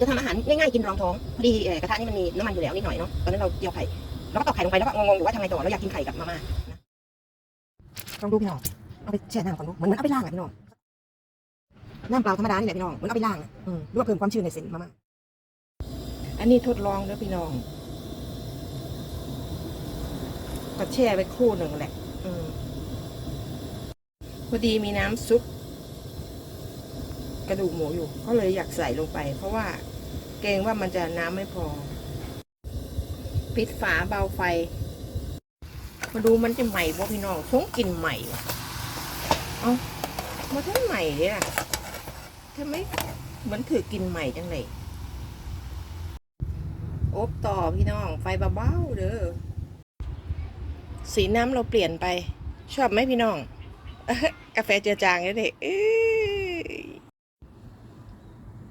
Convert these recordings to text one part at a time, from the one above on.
จะทำอาหารง่ายๆกินรองท้องพอดีกระทะนี่มันมีน้ำมันอยู่แล้วนิดหน่อยเนาะตอนนั้นเราเจียวไข่เราก็ตอกไข่ลงไปแล้วก็งงๆอยู่ว่าทำไงต่อเราอยากกินไข่กับมาม่านะลองดูพี่น้องเอาไปแช่น้ำก่อนดูเหมือนเอาไปล้างอะพี่น้องน้ำเปล่าธรรมดานี่แหละพี่น้องเหมือนเอาไปล้างอืมรว่าเพิ่มความชื้นในเส้นมาม่าอันนี้ทดลองแล้วพี่น้องก็แช่ไปครู่หนึ่งแหละพอดีมีน้ำซุปกระดูกหมูอยู่ ก็เลยอยากใส่ลงไป เพราะว่า เกรงว่ามันจะน้ำไม่พอ ปิดฝาเบาไฟ มาดูมันจะใหม่บ่พี่น้องคงกินใหม่เอามาทั้งใหม่เนี่ยทำไมเหมือนถือกินใหม่จังเลยอบต่อพี่น้องไฟเบาๆเด้อสีน้ำเราเปลี่ยนไป ชอบไหมพี่น้อง กาแฟเจือจางเลยเด็เอ้ย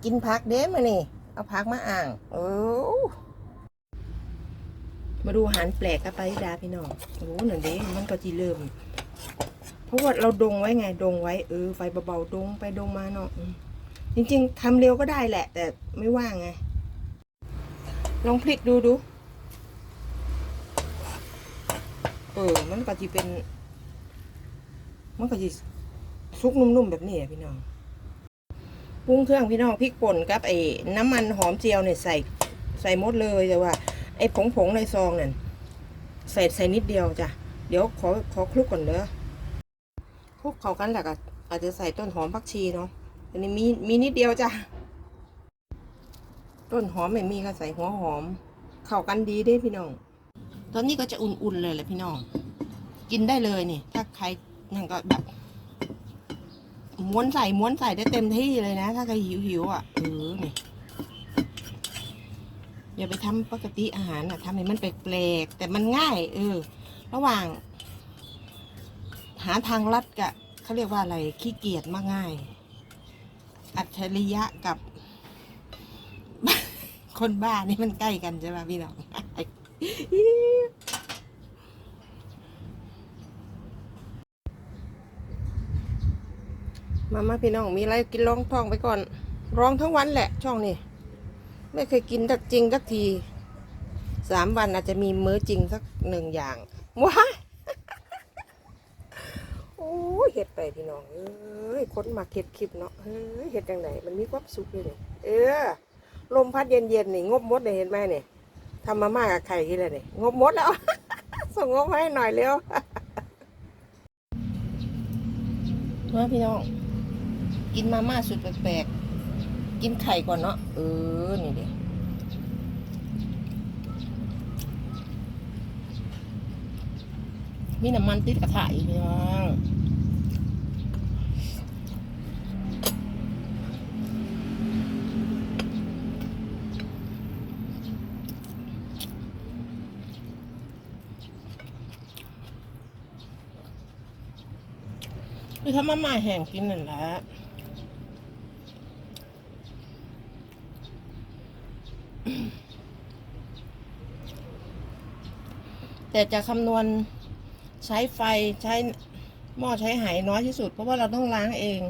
กินพักเด้มานี่ เอาพักมาอ่างโอ้มาดูอาหารแปลกกันไปดาพี่น้องโอ้หนึ่งเด้มันก็จีเริ่ม เพราะว่าเราดงไว้ไงดงไว้เออไฟเบาๆดงไปดงมาเนาะจริง ๆทำเร็วก็ได้แหละ แต่ไม่ว่างไง ลองพลิกดูดูเออมันก็จะเป็น มันก็จะซุกนุ่มๆแบบนี้อะพี่น้อง ปรุงเครื่องพี่น้องพริกป่นกับไอ้น้ำมันหอมเจียวเนี่ยใส่ใส่หมดเลยแต่ว่า ไอ้ผงผงในซองเนั่นใส่ใส่นิดเดียวจ้ะเดี๋ยวขอขอคลุกก่อนเด้อคลุกเข้ากันแหล้วก็อาจจะใส่ต้นหอมผักชีเนาะอันนี้มีมีนิดเดียวจ้ะต้นหอมไม่มีก็ใส่หัวหอม เข้ากันดีเด้พี่น้อง ตอนนี้ก็จะอุ่นๆเลยแหละพี่น้อง กินได้เลยนี่ ถ้าใครนั่นก็แบบ ม้วนใส่ม้วนใส่ได้เต็มที่เลยนะ ถ้าใครหิวหิวอะเออนี่อย่าไปทำปกติอาหารอะทำให้มันแปลกๆแต่มันง่าย เออ ระหว่าง หาทางลัดกับเขาเรียกว่าอะไรขี้เกียจมากง่าย อัจฉริยะกับ คนบ้านี่มันใกล้กันใช่ไหมพี่น้อง มามาพี่น้องมีอะไรกินร้องท้องไปก่อน ร้องทั้งวันแหละ ช่องนี้ไม่เคยกินสักจริงสักทีสามวันอาจจะมีมื้อจริงสักหนึ่งอย่างว้าโอ้เห็ดไปพี่น้องเอ้ยคนมาเห็ดคลิปเนาะเฮ้ยเห็ดจังไหนมันมีความสุขเลยเนี่ยเออ ลมพัดเย็นๆนี่งบมดเลยเห็นไหมเนี่ยทำมาม่ากับไข่กินเลยเนี่ยงบมดแล้ว ส่งงบให้หน่อยเร็วมาพี่น้อง กินมาม่าสุดแปลกๆ กินไข่ก่อนเนาะ เออ นี่ดิมีน้ำมันติดกระทะอีกพี่น้องคือถ้ามาม่าแห้งกินนั่นแหละ แต่จะคำนวณใช้ไฟใช้หม้อใช้ไหน้อยที่สุด เพราะว่าเราต้องล้างเอง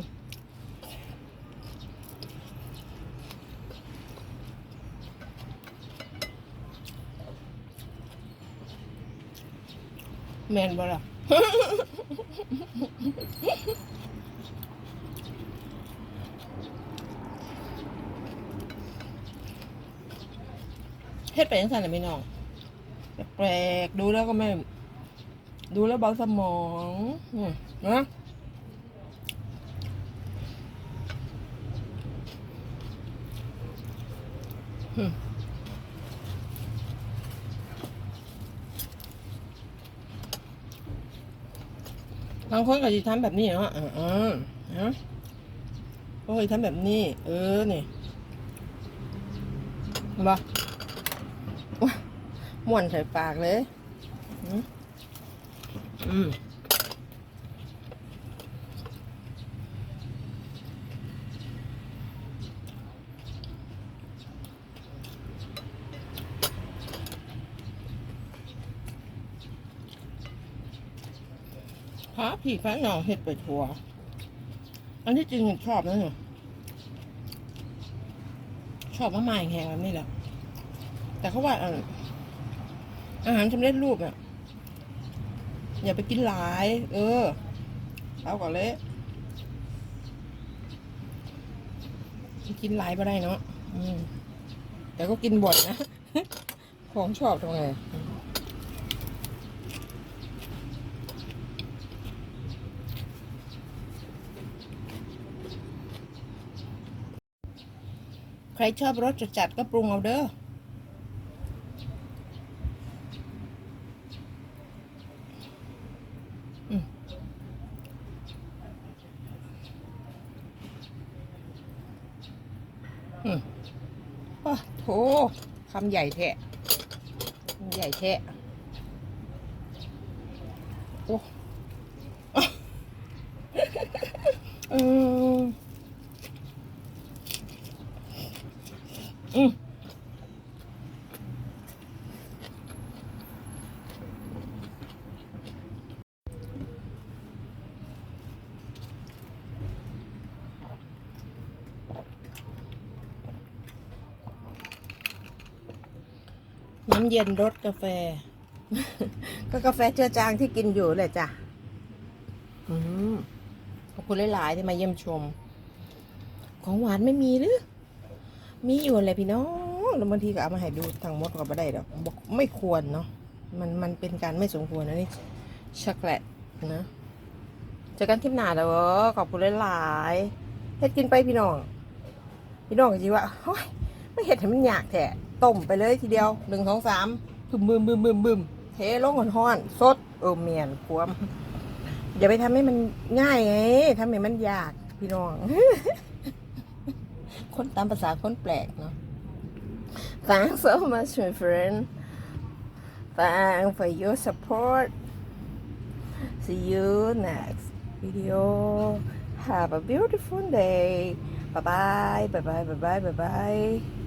แมนบ่ล่ะเฮ็ดไปยังไงล่ะพี่น้อง แปลกๆดูแล้วก็ไม่ ดูแล้วเบาสมองนะบางคนก็จะทำแบบนี้เนาะอ่าอ่าฮะบางคนจะทำแบบนี้ เออ นี่เห็นปะว้า ม่วนใส่ปากเลย อืมพระผีพระหนองเห็ดไปทัว อันที่จริงชอบนะเนี่ยชอบมะม่าแห้งแบบนี้แหละ แต่เขาว่าเอาหารสำเร็จรูปอะ อย่าไปกินหลาย เออ เอาก่อนเลยกินหลายไปได้เนาะอืมแต่ก็กินบ่อยนะ ของชอบตรงไงใครชอบรสจัดๆก็ปรุงเอาเด้อม อืมอ้โถคำใหญ่แทะใหญ่แทะโอ้ เอออืม น้ำเย็นรสกาแฟ ก็กาแฟเจือจางที่กินอยู่เลยจ้ะอืมขอบคุณหลาย ๆ ที่มาเยี่ยมชม ของหวานไม่มีหรือ มีอยู่อะไรพี่น้องแล้วบางทีก็เอามาให้ดูทางหมดก็ไม่ได้ดอกบอกไม่ควรเนาะมันมันเป็นการไม่สมควรนะนี่ช็อกโกแลตนะเจอกันคลิปหน้าแล้วเว้อขอบคุณหลาย ๆเฮ็ดกินไปพี่น้อง พี่น้องก็จีว่าโอ๊ย ไม่เห็ดให้มันยากแท้ต้มไปเลยทีเดียวหนึ่งสองสามบึมบึมบึมบึมบึมเทลงห้อนๆสดเออเมียนควมอย่าไปทำให้มันง่ายไงทำให้มันยากพี่น้อง คนตามภาษาคนแปลกเนาะ Thanks so much my friend Thanks for your support See you next video Have a beautiful day bye bye bye bye bye bye bye